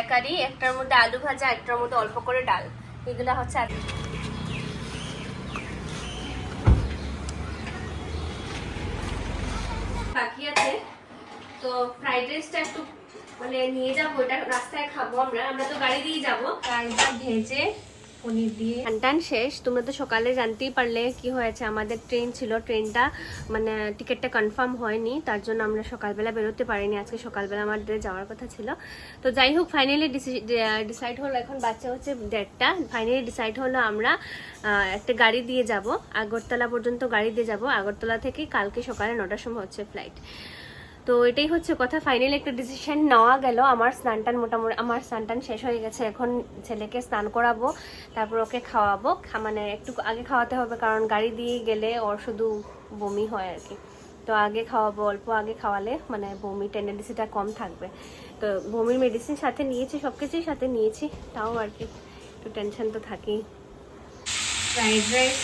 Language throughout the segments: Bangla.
তরকারি, একটার মধ্যে আলু ভাজা, একটার মধ্যে অল্প করে ডাল। এগুলো হচ্ছে বাকি আছে। তো ফ্রাইড রাইসটা একটু মানে নিয়ে যাব, এটা রাস্তায় খাব আমরা। আমরা তো গাড়ি দিয়ে যাব। গাড়িটা ভেজে পনির শেষ, তোমরা তো সকালে জানতেই পারলে কি হয়েছে। আমাদের ট্রেন ছিল ট্রেনটা মানে টিকিটটা কনফার্ম হয়নি, তার জন্য আমরা সকালবেলা বেরোতে পারিনি। আজকে সকালবেলা আমাদের যাওয়ার কথা ছিল। তো যাই হোক ফাইনালি ডিসাইড হলো, এখন বাচ্চা হচ্ছে ডেটটা ফাইনালি ডিসাইড হলো আমরা একটা গাড়ি দিয়ে যাব। আগরতলা পর্যন্ত গাড়ি দিয়ে যাব। আগরতলা থেকে কালকে সকালে নটার সময় হচ্ছে ফ্লাইট তো এটাই হচ্ছে কথা। ফাইনালি একটা ডিসিশন নেওয়া গেল। আমার স্নান টান মোটামুটি, আমার স্নান টান শেষ হয়ে গেছে। এখন ছেলেকে স্নান করাবো, তারপর ওকে খাওয়াবো। মানে একটু আগে খাওয়াতে হবে, কারণ গাড়ি দিয়ে গেলে ওর শুধু বমি হয় আর কি। তো আগে খাওয়াবো, অল্প আগে খাওয়ালে মানে বমি টেন্ডেন্সিটা কম থাকবে। তো বমির মেডিসিন সাথে নিয়েছি, সব কিছুই সাথে নিয়েছি। তাও আর কি, একটু টেনশন তো থাকেই। ফ্রাইড রাইস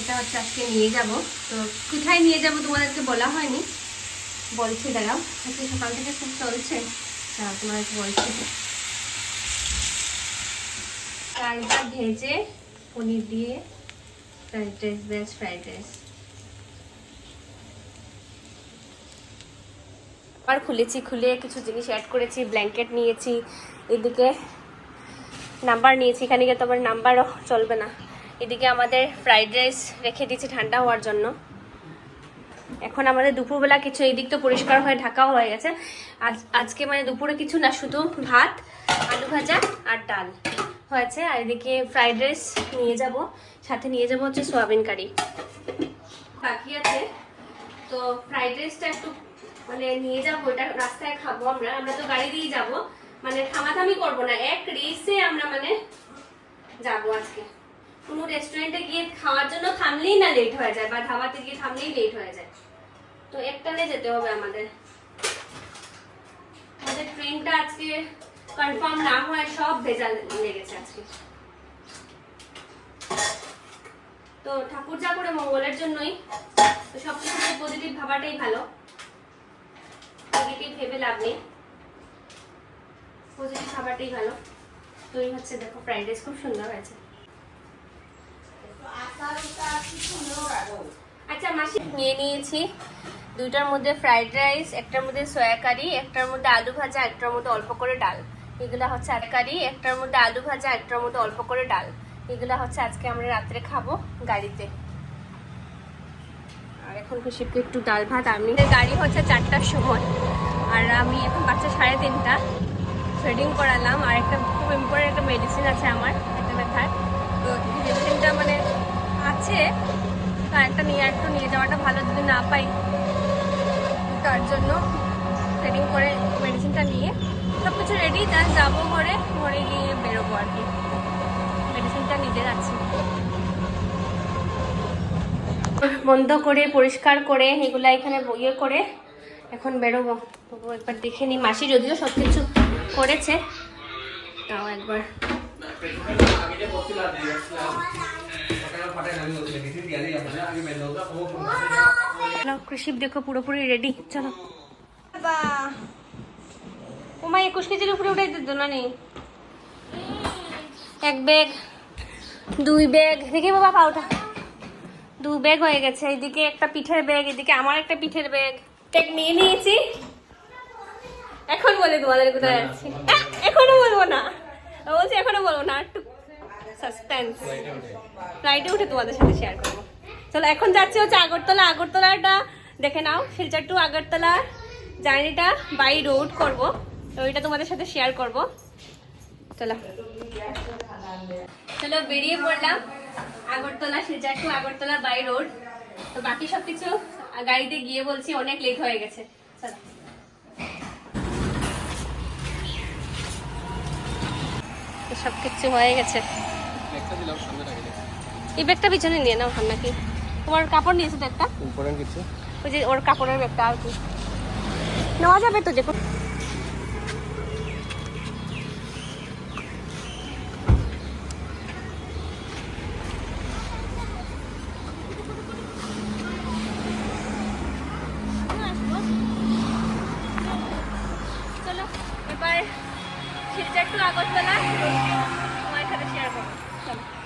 এটা হচ্ছে আজকে নিয়ে যাব। তো কোথায় নিয়ে যাব তোমাদেরকে বলা হয়নি। বলছি দাঁড়াও আজকে সকাল থেকে খুব চলছে। দাঁড়াও তোমাদেরকে বলছি। ডালটা ভেজে পনির দিয়ে fried rice veg fried rice আবার খুলেছি, খুলে কিছু জিনিস অ্যাড করেছি ব্ল্যাঙ্কেট নিয়েছি, এদিকে নাম্বার নিয়েছি। এখানে গিয়ে তো আবার নাম্বারও চলবে না। এদিকে আমাদের ফ্রাইড রাইস রেখে দিয়েছি ঠান্ডা হওয়ার জন্য। এখন আমাদের দুপুরবেলা কিছু এই দিক তো পরিষ্কার হয়ে ঢাকাও হয়ে গেছে। আজ, আজকে মানে দুপুরে কিছু না, শুধু ভাত, আলু ভাজা আর ডাল হয়েছে। আর এদিকে ফ্রাইড রাইস নিয়ে যাব, সাথে নিয়ে যাব হচ্ছে সোয়াবিন কারি। বাকি আছে। তো ফ্রাইড রাইসটা একটু মানে নিয়ে যাব, এটা রাস্তায় খাব আমরা। আমরা তো গাড়ি দিয়ে যাব। মানে থামাথামি করব না, এক রেসে আমরা মানে যাব আজকে। কোনো রেস্টুরেন্টে গিয়ে খাওয়ার জন্য থামলেই না লেট হয়ে যায় বা ধাবাতে গিয়ে থামলেই লেট হয়ে যায়। তো একটানে যেতে হবে আমাদের। আমাদের ট্রেনটা আজকে কনফার্ম না হয় সব ভেজাল লেগেছে আজকে। তো ঠাকুর যা করে মঙ্গলের জন্যই, তো সব কিছু পজিটিভ ভাবাটাই ভালো। নেগেটিভ ভেবে লাভ নেই। পজিটিভ ভাবাটাই ভালো। তো এই হচ্ছে দেখো ফ্রাইড রাইস খুব সুন্দর হয়েছে। আচ্ছা মাসি, নিয়ে নিয়েছি। দুইটার মধ্যে ফ্রাইড রাইস একটার মধ্যে সয়া কারি একটার মধ্যে আলু ভাজা, একটার মধ্যে অল্প করে ডাল। এগুলো হচ্ছে আর কারি একটার মধ্যে আলু ভাজা, একটার মধ্যে অল্প করে ডাল। এগুলো হচ্ছে আজকে আমরা রাত্রে খাব গাড়িতে। আর এখন খুশিকে একটু ডাল ভাত, আমি গাড়ি হচ্ছে চারটার সময়। আর আমি এখন বাচ্চা সাড়ে তিনটা। থ্রেডিং করালাম, আর একটা খুব ইম্পর্টেন্ট একটা মেডিসিন আছে আমার একটা ব্যথার। তো মেডিসিনটা মানে আছে একটা নিয়ে একটু নিয়ে যাওয়াটা ভালো, যদি না পাই তার জন্য থ্রেডিং করে মেডিসিনটা নিয়ে সব কিছু রেডি জাস্ট যাব ঘরে ঘরে গিয়ে বেরোবো আর কি। মেডিসিনটা নিতে যাচ্ছি বন্ধ করে, পরিষ্কার করে, এগুলা এখানে ইয়ে করে এখন বেরোবো। তবু একবার দেখে নিই। মাসি যদিও সব কিছু করেছে, তাও একবার। কৃষিপ দেখো পুরোপুরি রেডি চলো। ও মা একুশ কেজির উপরে উঠে দিত না নেই। এক ব্যাগ দুই ব্যাগ। দেখে বাবা পাউটা দু ব্যাগ হয়ে গেছে। এদিকে একটা পিঠের ব্যাগ এদিকে আমার একটা পিঠের ব্যাগ। ব্যাগ নিয়ে নিয়েছি। এখন বলে তোমাদের কোথায় যাচ্ছি? আহ, এখনও বলব না। বলছি এখনও বলব না একটু সাসপেন্স ফ্লাইটে উঠে তোমাদের সাথে শেয়ার করব। চলো, এখন যাচ্ছি হচ্ছে আগরতলা। আগরতলাটা দেখে নাও, শিলচর টু আগরতলা জার্নিটা বাই রোড করব। তো ওইটা তোমাদের সাথে শেয়ার করব। চলো। চলো, বেরিয়ে পড়লাম Agartala, Silchar to Agartala by road তো বাকি সব কিছু গাড়িতে গিয়ে বলছি, অনেক লেট হয়ে গেছে। চলো। সব কিছু হয়ে গেছে। এই ব্যাগটা পিছনে নিয়ে নাও ওখান নাকি তোমার কাপড় নিয়েছো তো একটা? ইম্পর্টেন্ট কিছু? ওই যে ওর কাপড়ের ব্যাগটা আর কি। নেওয়া যাবে তো যে এবার শিলচর টু আগরতলা। চলো